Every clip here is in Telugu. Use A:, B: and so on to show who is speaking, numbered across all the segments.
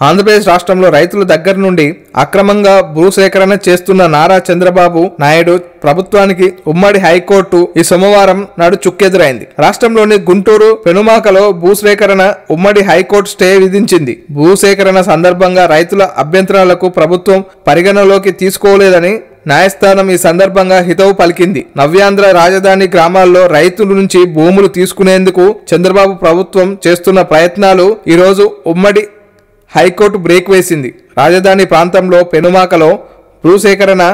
A: ఆంధ్రప్రదేశ్ రాష్ట్రంలో రైతుల దగ్గర నుండి అక్రమంగా భూసేకరణ చేస్తున్న నారా చంద్రబాబు నాయుడు ప్రభుత్వానికి ఉమ్మడి హైకోర్టు ఈ సోమవారం నాడు చుక్కెదురైంది. రాష్ట్రంలోని గుంటూరు పెనుమాకలో భూసేకరణ ఉమ్మడి హైకోర్టు స్టే విధించింది. భూసేకరణ సందర్భంగా రైతుల అభ్యంతరాలకు ప్రభుత్వం పరిగణలోకి తీసుకోలేదని న్యాయస్థానం ఈ సందర్భంగా హితవు పలికింది. నవ్యాంధ్ర రాజధాని గ్రామాల్లో రైతుల నుంచి భూములు తీసుకునేందుకు చంద్రబాబు ప్రభుత్వం చేస్తున్న ప్రయత్నాలు ఈరోజు ఉమ్మడి హైకోర్టు బ్రేక్ వేసింది. రాజధాని ప్రాంతంలో పెనుమాకలో భూసేకరణ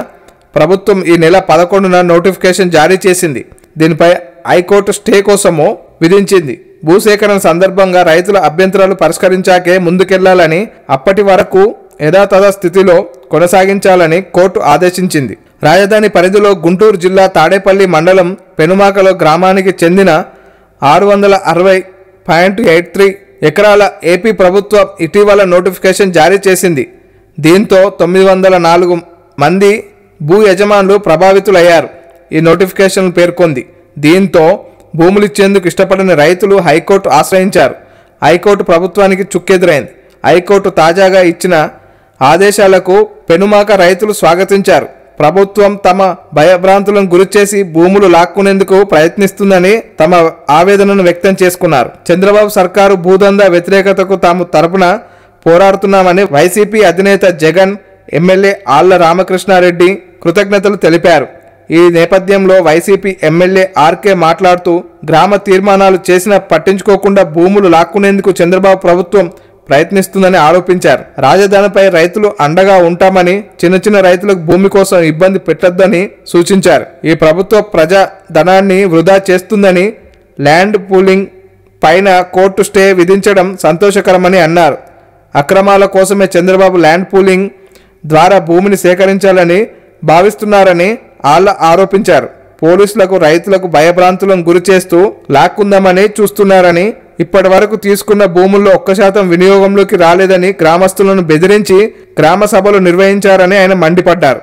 A: ప్రభుత్వం ఈ నెల పదకొండున నోటిఫికేషన్ జారీ చేసింది. దీనిపై హైకోర్టు స్టే కోసము విధించింది. భూసేకరణ సందర్భంగా రైతుల అభ్యంతరాలు పరిష్కరించాకే ముందుకెళ్ళాలని అప్పటి వరకు యథాతథ స్థితిలో కొనసాగించాలని కోర్టు ఆదేశించింది. రాజధాని పరిధిలో గుంటూరు జిల్లా తాడేపల్లి మండలం పెనుమాకలో గ్రామానికి చెందిన ఆరు వందల అరవై పాయింట్ ఎయిట్ త్రీ ఎకరాల ఏపీ ప్రభుత్వం ఇటీవల నోటిఫికేషన్ జారీ చేసింది. దీంతో తొమ్మిది వందల నాలుగు మంది భూ యజమానులు ప్రభావితులయ్యారు. ఈ నోటిఫికేషన్ పేర్కొంది. దీంతో భూములు ఇచ్చేందుకు ఇష్టపడని రైతులు హైకోర్టు ఆశ్రయించారు. హైకోర్టు ప్రభుత్వానికి చుక్కెదురైంది. హైకోర్టు తాజాగా ఇచ్చిన ఆదేశాలకు పెనుమాక రైతులు స్వాగతించారు. ప్రభుత్వం తమ భయభ్రాంతులను గురిచేసి భూములు లాక్కునేందుకు ప్రయత్నిస్తుందని తమ ఆవేదనను వ్యక్తం చేసుకున్నారు. చంద్రబాబు సర్కారు భూదందా వ్యతిరేకతకు తాము తరపున పోరాడుతున్నామని వైసీపీ అధినేత జగన్ ఎమ్మెల్యే ఆళ్ళ రామకృష్ణారెడ్డి కృతజ్ఞతలు తెలిపారు. ఈ నేపథ్యంలో వైసీపీ ఎమ్మెల్యే ఆర్కే మాట్లాడుతూ గ్రామ తీర్మానాలు చేసినా పట్టించుకోకుండా భూములు లాక్కునేందుకు చంద్రబాబు ప్రభుత్వం ప్రయత్నిస్తుందని ఆరోపించారు. రాజధానిపై రైతులు అండగా ఉంటామని చిన్న చిన్న రైతులకు భూమి కోసం ఇబ్బంది పెట్టొద్దని సూచించారు. ఈ ప్రభుత్వ ప్రజా ధనాన్ని వృధా చేస్తుందని ల్యాండ్ పూలింగ్ పైన కోర్టు స్టే విధించడం సంతోషకరమని అన్నారు. అక్రమాల కోసమే చంద్రబాబు ల్యాండ్ పూలింగ్ ద్వారా భూమిని సేకరించాలని భావిస్తున్నారని ఆళ్ళ ఆరోపించారు. పోలీసులకు రైతులకు భయభ్రాంతులను గురి చేస్తూ లాక్కుందామని చూస్తున్నారని ఇప్పటి వరకు తీసుకున్న భూముల్లో ఒక్క శాతం వినియోగంలోకి రాలేదని గ్రామస్తులను బెదిరించి గ్రామ సభలు నిర్వహించారని ఆయన మండిపడ్డారు.